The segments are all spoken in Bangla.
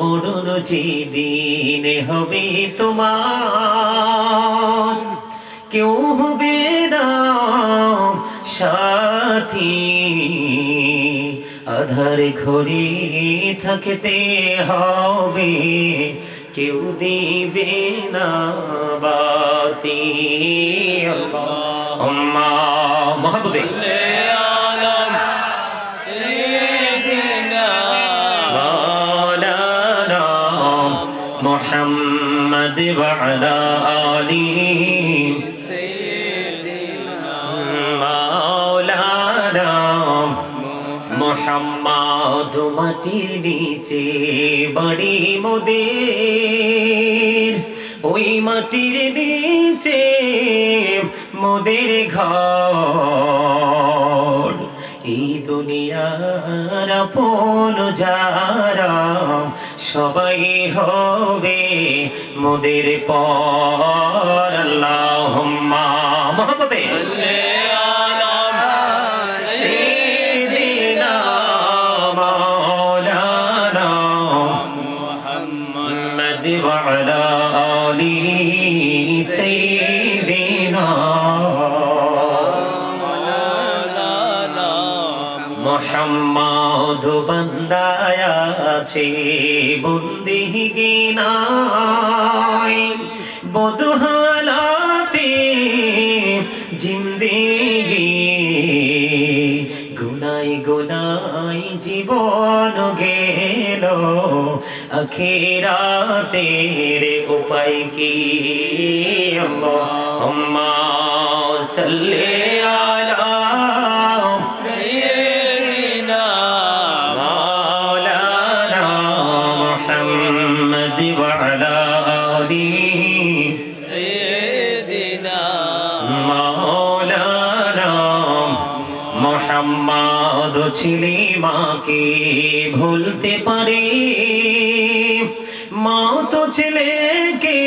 মরণ যেদিন হবে তোমার, কেউ হবে না সাথী। আধার ঘড়ি থাকতে হবে, কেউ দিবে না বাতি। আম্মা محمد وعلى آله مولانا মোহাম্মদ মাটির নিচে বাড়ি মোদের ওই মাটির নিচে মোদের ঘর এই দুনিয়ার আপন যারা সবাই হবে মোদের পর আল্লাহ মহব্বতে। আছে বন্দি গিনায়। বদহালাতে জিন্দেগি। গুনাই গুনাই জীবন গেল। আখেরাতের উপায় কি? আল্লাহুম্মা সাল্লি আলা ভুলতে পারে মা তো ছেলেকে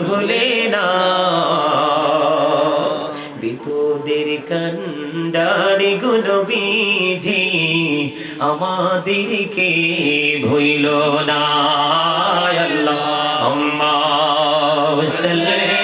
ভুলে না বিপদের কান্ডারি গুলো বিজি আমাদেরকে ভইল না আল্লাহ আম্মা সাল্লি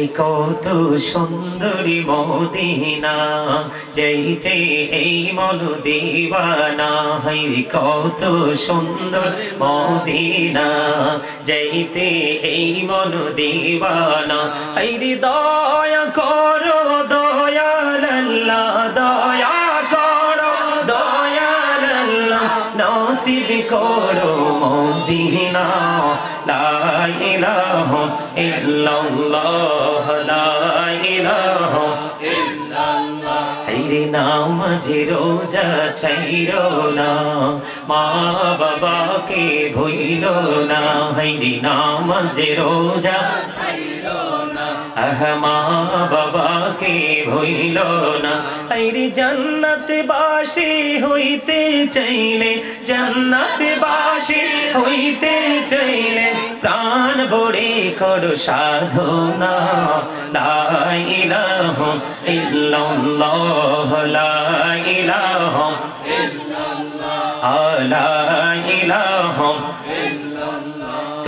এই কত সুন্দরী মদিনা, যাইতে এই মন দিবানা হাই কত সুন্দর মদিনা, যাইতে এই মন দিবানা। দয়া করো দয়াল দয়া করো দয়াল আল্লাহ করো মদিনা, লা ইলাহা ইল্লাল্লাহ, লা ইলাহা হাইরে নামাজে রোজা ছাইরো না, মা বাবাকে ভইল না। হাইরে নামাজে রোজা আহ, মা বাবাকে ভইল না। হাইরে জান্নাত বাসী হইতে চাইলে, জান্নাত বাসী হইতে চাইলে প্রাণ ভরে করো সাধনা। লা ইলাহা ইল্লাল্লাহ, লা ইলাহা লা ইলাহা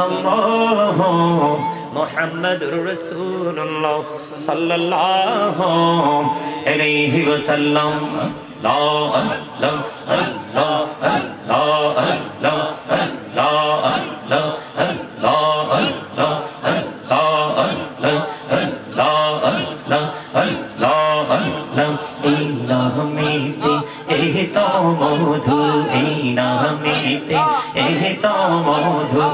ইল্লাল্লাহ মুহাম্মাদুর রাসূলুল্লাহ সাল্লাল্লাহু আলাইহি ওয়াসাল্লাম লা লা লা লা লা লা লা মধু এই নামেতে এই তো মধু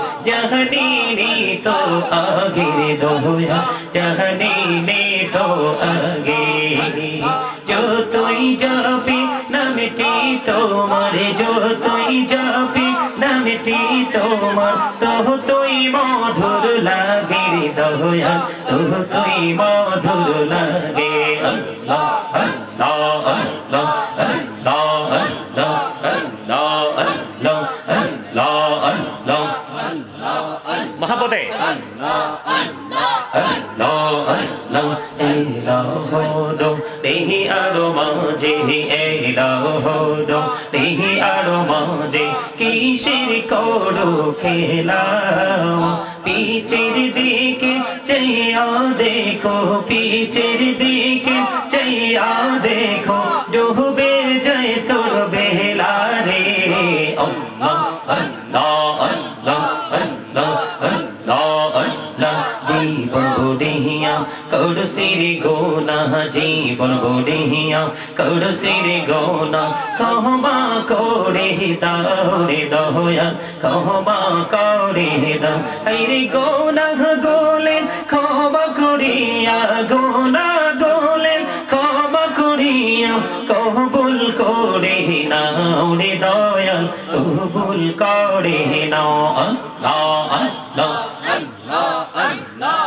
तो आगे रोया चाहने ने तो आगे जो तुई जापी न मिटी तो मारे जो तुई जापी न मिटी तो मार तो তুই মধুর লাগে দয়াল তো তুই মধুর লাগে আল্লাহ এলো দেহি আর মাঝে কিসের করো খেলা পিছের দিকে চাইয়া দেখো পিছের দিকে চাইয়া দেখো, ডুবে যায় তোর বেলা রে। আল্লাহ। রে গোনা জীবন গড়িয়া করসি রে গোনা। কহবা করে দাও রে দয়া কহবা করে দাও রে গোনা গোলে, কহবা করিয়া গোনা গোলে, কহবা করিয়া কহবুল করে নাও রে দয়া কহবুল করে নাও আল্লাহ আল্লাহ আল্লাহ আল্লাহ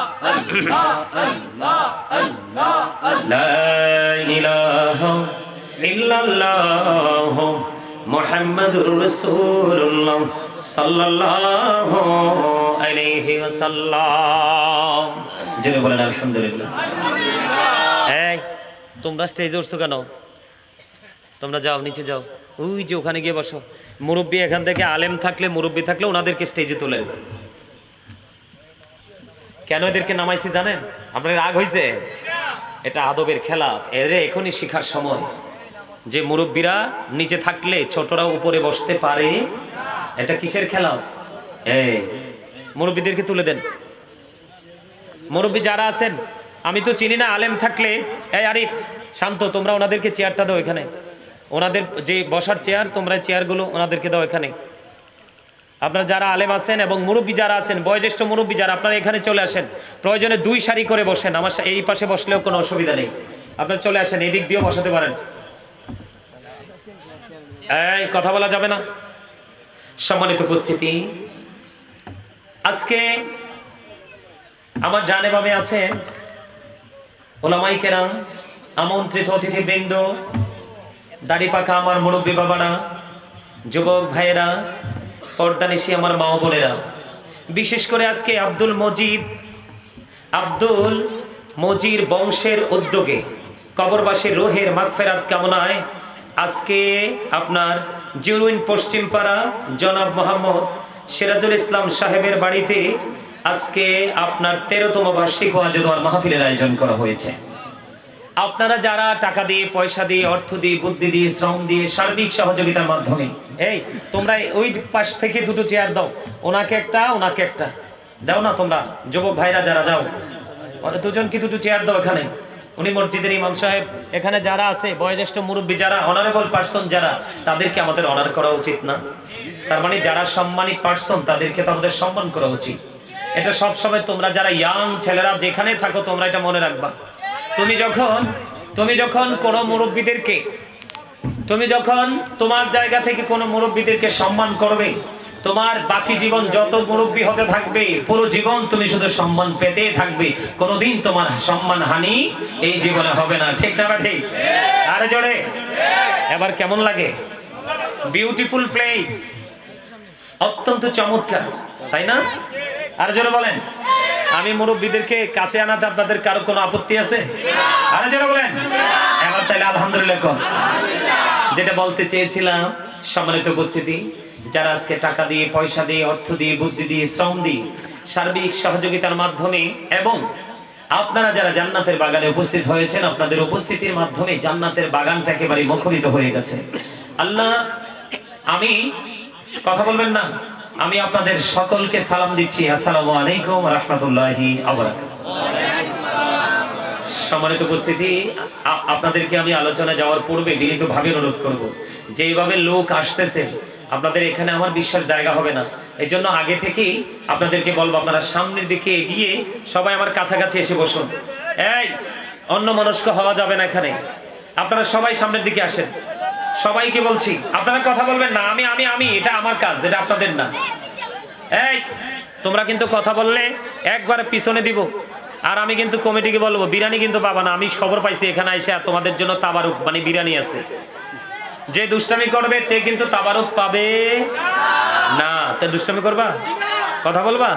আল্লাহ। ইল্লাল্লাহ মুহাম্মাদুর রাসূলুল্লাহ সাল্লাল্লাহু আলাইহি ওয়াসাল্লাম। বলেন, আলহামদুলিল্লাহ। এই, তোমরা স্টেজে উঠছো কেন? তোমরা যাও, নিচে যাও। ওই যে ওখানে গিয়ে বসো। মুরব্বী এখান থেকে আলেম থাকলে, মুরব্বী থাকলে ওনাদেরকে স্টেজে তোলেন। কেন এদেরকে নামাইছি জানেন? আপনার রাগ হয়েছে এটা আদবের খেলা এদের এখনই শিখার সময়। যে মুরব্বীরা নিচে থাকলে ছোটরা উপরে বসতে পারে, এটা কিসের খেলা? মুরব্বীদেরকে তুলে দেন। মুরব্বী যারা আছেন, আমি তো চিনি না, আলেম থাকলে, এই আরিফ, শান্ত, তোমরা ওনাদেরকে চেয়ারটা দাও এখানে। ওনাদের যে বসার চেয়ার, তোমরা চেয়ারগুলো ওনাদেরকে দাও এখানে। আপনারা যারা আলেম আছেন এবং মুরব্বী যারা আছেন, বয়োজ্যেষ্ঠ মুরব্বী যারা, আপনারা এখানে চলে আসেন। প্রয়োজনে দুই সারি করে বসেন, আমার এই পাশে বসলেও কোনো অসুবিধা নেই। আপনারা চলে আসেন, এদিক দিয়েও বসাতে পারেন। এই, কথা বলা যাবে না। সম্মানিত উপস্থিতি। আজকে আমার জানে ভাবে আছেন ওলামাই কেরাম, আমন্ত্রিত অতিথি বৃন্দ দাড়ি পাকা আমার মুরব্বী বাবারা, যুবক ভাইয়েরা পর্দানিশি আমার মা বোনেরা। বিশেষ করে আজকে আব্দুল মজিদ, আব্দুল মজির বংশের উদ্যোগে কবরবাসীর রোহের মাগফেরাত কামনায় আজকে আপনার জিরুইন পশ্চিমপাড়া জনাব মোহাম্মদ সিরাজুল ইসলাম সাহেবের বাড়িতে আজকে আপনার তেরোতম বার্ষিক ওয়াজেদোয়ার মাহফিলের আয়োজন করা হয়েছে। আপনারা যারা টাকা দিয়ে, পয়সা দিয়ে, অর্থ দিয়ে, বুদ্ধি দিয়ে, শ্রম দিয়ে সার্বিক সহযোগিতার মাধ্যমে, এই, তোমরা ওই পাশ থেকে দুটো চেয়ার দাও, ওনাকে একটা ওনাকে একটা। দাও না তোমরা, যুবক ভাইরা যারা, যাও। দুজন কি দুটো চেয়ার দাও এখানে? উনি মসজিদের ইমাম সাহেব। এখানে যারা আছে, বয়োজ্যেষ্ঠ মুরব্বী যারা অনারেবল পার্সন যারা, তাদেরকে আমাদের অনার করা উচিত না। তার মানে যারা সম্মানিত পার্সন তাদেরকে তো আমাদের সম্মান করা উচিত। এটা সব সময় তোমরা যারা ইয়াং ছেলেরা, যেখানে থাকো, তোমরা এটা মনে রাখবা। তুমি যখন তুমি যখন কোনো মুরব্বীদেরকে, তুমি যখন তোমার জায়গা থেকে কোনো মুরব্বীদেরকে সম্মান করবে তোমার বাকি জীবন যত মুরব্বী হতে থাকবে পুরো জীবন তুমি শুধু সম্মান পেতে থাকবে। কোনোদিন তোমার সম্মান হানি এই জীবনে হবে না। ঠিক না ঠিক। আরে জোরে। এবার কেমন লাগে? বিউটিফুল প্লেস অত্যন্ত চমৎকার তাই না? আর জোরে বলেন। আমি মুরব্বীদেরকে কাছে আনাতে আপনাদের কারও কোনো আপত্তি আছে? আরে জোরে বলেন। এবার তাহলে আলহামদুলিল্লাহ যেটা বলতে চেয়েছিলাম সম্মানিত উপস্থিতি যারা আজকে টাকা দিয়ে, পয়সা দিয়ে, অর্থ দিয়ে, বুদ্ধি দিয়ে, শ্রম দিয়ে সার্বিক সহযোগিতার মাধ্যমে এবং আপনারা যারা জান্নাতের বাগানে উপস্থিত হয়েছেন, আপনাদের উপস্থিতির মাধ্যমে জান্নাতের বাগানটা একেবারে মুখরিত হয়ে গেছে। আল্লাহ, আমি কথা বলবেন না। আমি আপনাদের সকলকে সালাম দিচ্ছি। আসসালামু আলাইকুম রহমতুল্লাহি সম্মানিত উপস্থিতি আপনাদেরকে আমি আলোচনা যাওয়ার পূর্বে বিনীতভাবে অনুরোধ করব। যেভাবে লোক আসতেছে আপনাদের এখানে আমার বিশ্বাস জায়গা হবে না। এই জন্য আগে থেকেই আপনাদেরকে বলব, আপনারা সামনের দিকে এগিয়ে সবাই আমার কাছাকাছি এসে বসুন। এই অন্য মনস্ক হওয়া যাবে না এখানে। আপনারা সবাই সামনের দিকে আসেন। সবাইকে বলছি, আপনারা কথা বলবেন না, আমি আমি আমি, এটা আমার কাজ, এটা আপনাদের না। এই, তোমরা কিন্তু কথা বললে একবার পিছনে দিব। আর আমি কিন্তু কমিটিকে বলব, বিরিয়ানি কিন্তু পাবা না, আমি খবর পাইছি এখানে এসে তোমাদের জন্য তাবারুক মানে বিরিয়ানি আছে। যে দুষ্টামি করবে, তে কিন্তু তাবারুক পাবে না। তে দুষ্টামি করবা? কথা বলবা?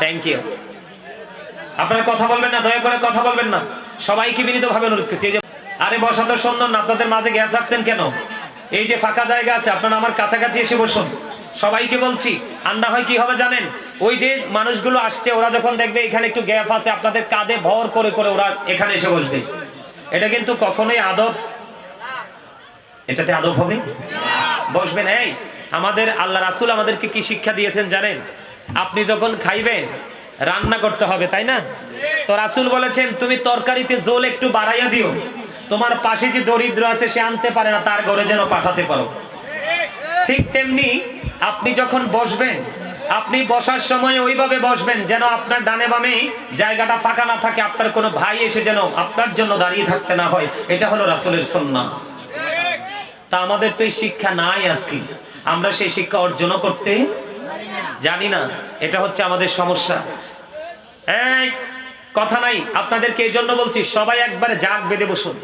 থ্যাংক ইউ আপনারা কথা বলবেন না, দয়া করে কথা বলবেন না। সবাইকে বিনীতভাবে অনুরোধ করছি। এই যে, আরে বসাতে সুন্দর না, আপনাদের মাঝে গ্যাপ রাখছেন কেন? এই যে ফাঁকা জায়গা আছে, আপনারা আমার কাছাকাছি এসে বসুন। সবাইকে বলছি আর না হয় কি হবে জানেন? ওই যে মানুষগুলো আসছে, ওরা যখন দেখবে এখানে একটু গ্যাপ আছে, আপনাদের কাঁধে ভর করে করে ওরা এখানে এসে বসবে। এটা কিন্তু কখনোই আদব এটাতে আদব হবে? বসবেন, এই, আমাদের আল্লাহ রাসুল আমাদেরকে কি শিক্ষা দিয়েছেন জানেন? আপনি যখন খাইবেন, রান্না করতে হবে, তাই না? তো রাসুল বলেছেন, তুমি তরকারিতে জোল একটু বাড়াইয়া দিও। তোমার পাশে যে দরিদ্র আছে, সে আনতে পারে না, তার ঘরে যেন পাঠাতে পারো। ঠিক তেমনি আপনি যখন বসবেন, আপনি বসার সময় ওইভাবে বসবেন, যেন আপনার ডানে বামে জায়গাটা ফাঁকা না থাকে, আপনার কোনো ভাই এসে যেন আপনার জন্য দাঁড়িয়ে থাকতে না হয়, এটা হলো রাসুলের সন্না তা আমাদের তো এই শিক্ষা নাই আজকে। আমরা সেই শিক্ষা অর্জনও করতে জানি না। এটা হচ্ছে আমাদের সমস্যা। কথা নাই। আপনাদেরকে এই জন্য বলছি, সবাই একবারে জাগ বেঁধে বসুন।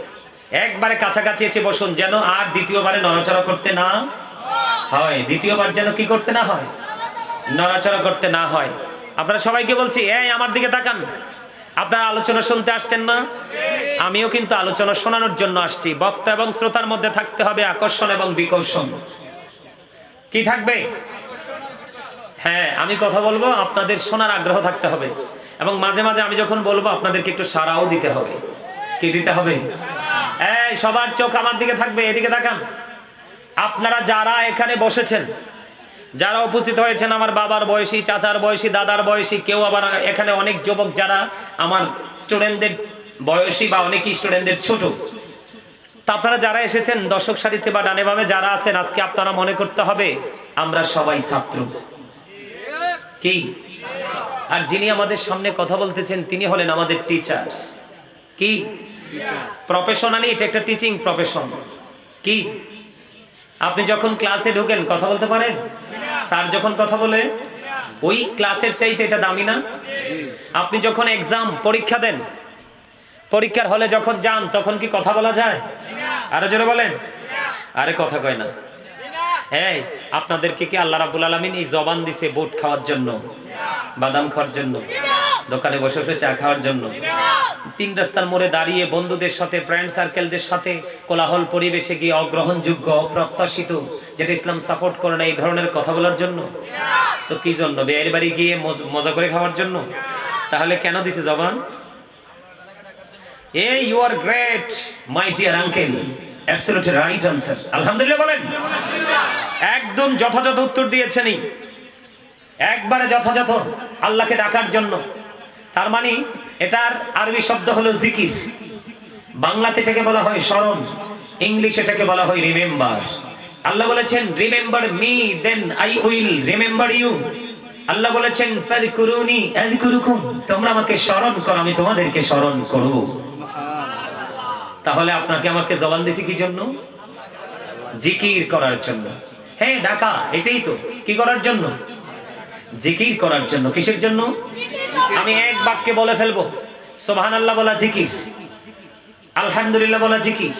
একবারে কাছাকাছি এসে বসুন, যেন আর দ্বিতীয়বারে নড়াচড়া করতে না হয়। দ্বিতীয়বার যেন কি করতে না হয়? নড়াচড়া করতে না হয়। আপনারা সবাইকে বলছি, এই, আমার দিকে তাকান। আপনারা আলোচনা শুনতে আসছেন না? আমিও কিন্তু আলোচনা শোনানোর জন্য আসছি। বক্তা এবং শ্রোতার মধ্যে থাকতে হবে আকর্ষণ এবং বিকর্ষণ। কি থাকবে? হ্যাঁ আমি কথা বলব, আপনাদের শোনার আগ্রহ থাকতে হবে। এবং মাঝে মাঝে আমি যখন বলব, আপনাদেরকে একটু সারাও দিতে হবে। কি দিতে হবে? এই, সবার চোখ আমার দিকে থাকবে, এদিকে তাকান। আপনারা যারা এখানে বসেছেন যারা উপস্থিত হয়েছেন, আমার বাবার বয়সী, চাচার বয়সী, দাদার বয়সী, কেউ আবার এখানে অনেক যুবক যারা আমার স্টুডেন্টদের বয়সী বা অনেক স্টুডেন্টদের ছোট। তা আপনারা যারা এসেছেন, দর্শক সারিতে বা ডানে বামে যারা আছেন, আজকে আপনারা মনে করতে হবে, আমরা সবাই ছাত্র। কি? আর যিনি আমাদের সামনে কথা বলতেছেন, তিনি হলেন আমাদের টিচার কি? প্রফেশনালি এটা একটা টিচিং প্রফেশন কি? আপনি যখন ক্লাসে ঢোকেন, কথা বলতে পারেন? স্যার যখন কথা বলে, ওই ক্লাসের চাইতে এটা দামি না। আপনি যখন এক্সাম পরীক্ষা দেন, পরীক্ষার হলে যখন যান, তখন কি কথা বলা যায়? আরও জোরে বলেন। আরে কথা কয় না। হ্যাঁ আপনাদেরকে কি আল্লাহ রাবুল আলমিন এই জবান দিছে বুট খাওয়ার জন্য? বাদাম খাওয়ার জন্য? দোকানে বসে বসে চা খাওয়ার জন্য? তিন রাস্তার মোড়ে দাঁড়িয়ে বন্ধুদের সাথে ফ্রেন্ড সার্কেলদের সাথে কোলাহল পরিবেশে গিয়ে অগ্রহণযোগ্য, অপ্রত্যাশিত, যেটা ইসলাম সাপোর্ট করে না, এই ধরনের কথা বলার জন্য? তো কি জন্য? বেয়ের বাড়ি গিয়ে মজ- করে খাওয়ার জন্য? তাহলে কেন দিছে জবান? এই you are great my dear uncle absolutely right answer আলহামদুলিল্লাহ বলেন। একদম যথাযথ উত্তর দিয়েছেনই একবারে যথাযথ। আল্লাহকে ডাকার জন্য। তার মানে এটার আরবি শব্দ হলো জিকির। বাংলাতে এটাকে বলা হয় স্মরণ, ইংলিশ এটাকে বলা হয় রিমেম্বার। আল্লাহ বলেছেন remember me then I will remember you আল্লাহ বলেছেন, ফাযকুরুনি আযকুরুকুম। তোমরা আমাকে স্মরণ করো, আমি তোমাদেরকে স্মরণ করব। তাহলে আপনাকে আমাকে জবান দিছি কি জন্য? জিকির করার জন্য। হ্যাঁ ডাকা, এটাই তো। কি করার জন্য? জিকির করার জন্য। কিসের জন্য? আমি এক বাক্যে বলে ফেলব। সুবহানাল্লাহ বলা জিকির। আলহামদুলিল্লাহ বলা জিকির।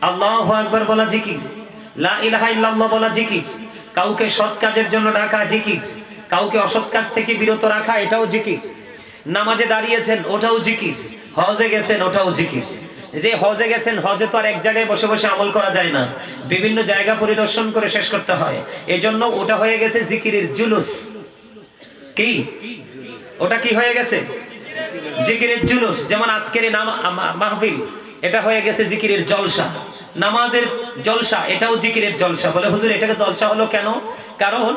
আল্লাহু আকবার বলা জিকির। লা ইলাহা ইল্লাল্লাহ বলা জিকির। কাউকে সৎ কাজের জন্য ডাকা জিকির। কাউকে অসৎ কাজ থেকে বিরত রাখা, এটাও জিকির। নামাজে দাঁড়িয়েছেন, ওটাও জিকির। হজে গেছেন, ওটাও জিকির। যে হজে গেছেন, হজে তো আর এক জায়গায় বসে বসে আমল করা যায় না। বিভিন্ন জায়গা পরিদর্শন করে শেষ করতে হয়। এজন্য ওটা হয়ে গেছে জিকিরের জুলুস। কি? ওটা কি হয়ে গেছে? জিকিরের জুলুস, যেমন আজকের নাম মাহফিল, এটা হয়ে গেছে জিকিরের জলসা। নামাজের জলসা, এটাও জিকিরের জলসা। বলে, হুজুর, এটাকে জলসা হলো কেন? কারণ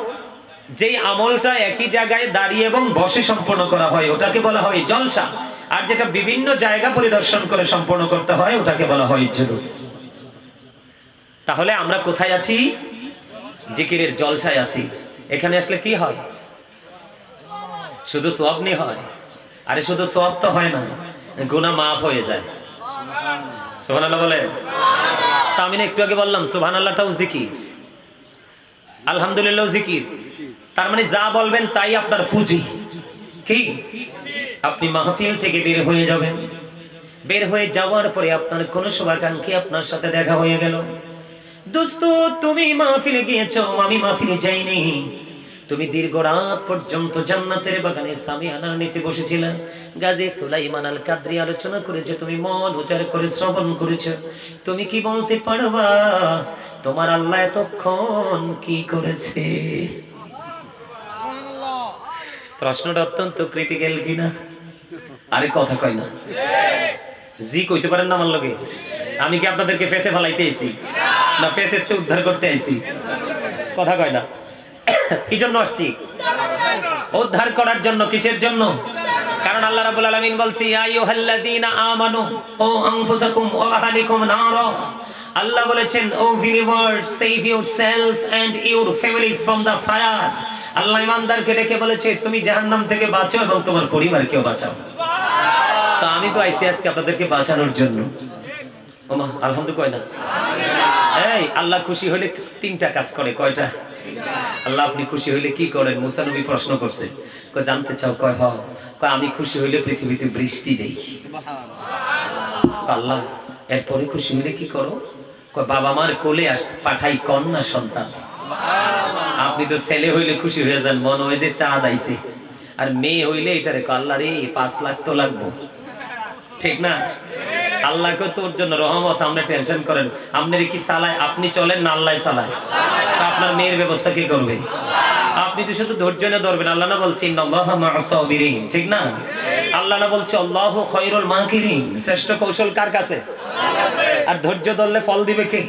যেই আমলটা একই জায়গায় দাঁড়িয়ে এবং বসে সম্পন্ন করা হয়, ওটাকে বলা হয় জলসা। আর যেটা বিভিন্ন জায়গা পরিদর্শন করে সম্পন্ন করতে হয়, ওটাকে বলা হয় জুলুস। তাহলে আমরা কোথায় আছি? জিকিরের জলসায় আছি। এখানে আসলে কি হয়? শুধু নিয়ে হয়। আরে শুধু সোয়াব তো হয় না, গুনাহ মাফ হয়ে যায়। সুবহানাল্লাহ বলে তা আমি একটু আগে বললাম, সুবহানাল্লাহটাও জিকির। আলহামদুলিল্লাহ জিকির। তার মানে যা বলবেন তাই আপনার পুঁজি। কি? আপনি মাহফিল থেকে বের হয়ে যাবেন। বের হয়ে যাওয়ার পরে আপনার কোন শুভাকাঙ্ক্ষী আপনার সাথে দেখা হয়ে গেল। দোস্ত, তুমি মাহফিলে গিয়েছো, আমি মাহফিলে যাইনি। তুমি দীর্ঘ রাত পর্যন্ত জান্নাতের বাগানে স্বামী আনার নিচে বসেছিলে। গাজী সুলাইমান আল কাদরি আলোচনা করেছে, তুমি মন উজাড় করে শ্রবণ করেছ। তুমি কি বলতে পারবা, তোমার আল্লাহ এতক্ষণ কি করেছে? প্রশ্নটা অত্যন্ত ক্রিটিক্যাল কিনা? আরে কথা কয় না। জি কইতে পারেন না আমার লগে? আমি কি আপনাদেরকে ফেসে ফেলাইতে আইছি? না, ফেসের তো উদ্ধার করতে আইছি? কথা কয় না। কি জন্য আসছি? উদ্ধার করার জন্য, কিসের জন্য? কারণ আল্লাহ রাব্বুল আলামিন বলছে আমানু, ও আনফুসাকুম আল্লাহ বলেছেন, O believers save yourself and your families from the fire আল্লাহ ইমানদারকে ডেকে বলেছে, তুমি জাহান্নাম থেকে বাঁচো এবং তোমার পরিবারকেও বাঁচাও। তো আমি তো আইসি আজকে আপনাদেরকে বাঁচানোর জন্য। ওমা, আলহামদুলিল্লাহ কয় না? এই, আল্লাহ খুশি হলে তিনটা কাজ করে, কয়টা? আল্লাহ আপনি খুশি হইলে কি করেন? মুসা নবী প্রশ্ন করছে, কয়, জানতে চাও, কয়, হ। কয়, আমি খুশি হইলে পৃথিবীতে বৃষ্টি দেই। আল্লাহ, এরপরে খুশি হইলে কি করো? কয়, বাবা মার কোলে আস, পাঠাই কন্যা সন্তান। আপনি তো ছেলে হইলে খুশি হয়ে যান, মনে হয় যে চাঁদ আইছে। আর মেয়ে হইলে এটা রেখো আল্লাহ রে, পাঁচ লাখ তো লাগবো। ঠিক না? আল্লাহকে তোর জন্য রহমত, আপনি টেনশন করেন। আপনার কি চালায় আপনি চলেন না আল্লাহ চালায় আপনার মেয়ের ব্যবস্থা কি করবে? আপনি তো শুধু ধৈর্য নিয়ে ধরবেন। আল্লাহ না বলছি ঠিক না? আল্লাহ না বলছে, আল্লাহু খায়রুল মাকিরিন। শ্রেষ্ঠ কৌশল কার কাছে? আর ধৈর্য ধরলে ফল দিবে কে?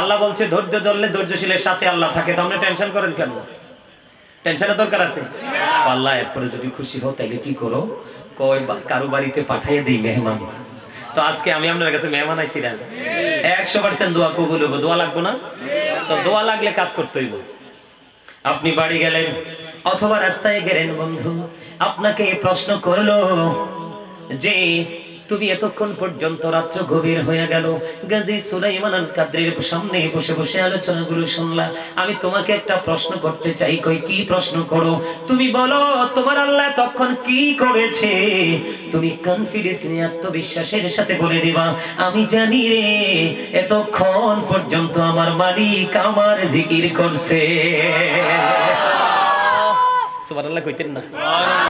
আল্লাহ বলছে, ধৈর্য ধরলে ধৈর্যশীলের সাথে আল্লাহ থাকে। তো আপনি টেনশন করেন কেন? টেনশনের দরকার আছে? আল্লাহ, এরপরে যদি খুশি হও, তাইলে কি করো? কয়, কারও বাড়িতে পাঠিয়ে দিই মেহমান। তো আজকে আমি আপনার কাছে মেহমান আইছিলাম। একশো পার্সেন্ট দোয়া কবুল হব দোয়া লাগবো না? তো দোয়া লাগলে কাজ করতে হইব। আপনি বাড়ি গেলেন অথবা রাস্তায় গেলেন বন্ধু, আপনাকে প্রশ্ন করল যে তুমি এতক্ষণ পর্যন্ত রাত্র গভীর হয়ে গেল। গাজী সুলাইমান আল কাদ্রির সামনে বসে বসে আলোচনাগুলো শুনলা। আমি তোমাকে একটা প্রশ্ন করতে চাই, কই কি প্রশ্ন করো? তুমি বলো, তোমার আল্লাহ তখন কি করেছে? তুমি কনফিডেন্স নিয়ে আত্মবিশ্বাসের সাথে বলে দিবা, আমি জানি রে, এতক্ষণ পর্যন্ত আমার মালিক আমার জিকির করছে। সুবহানাল্লাহ কইতেন না।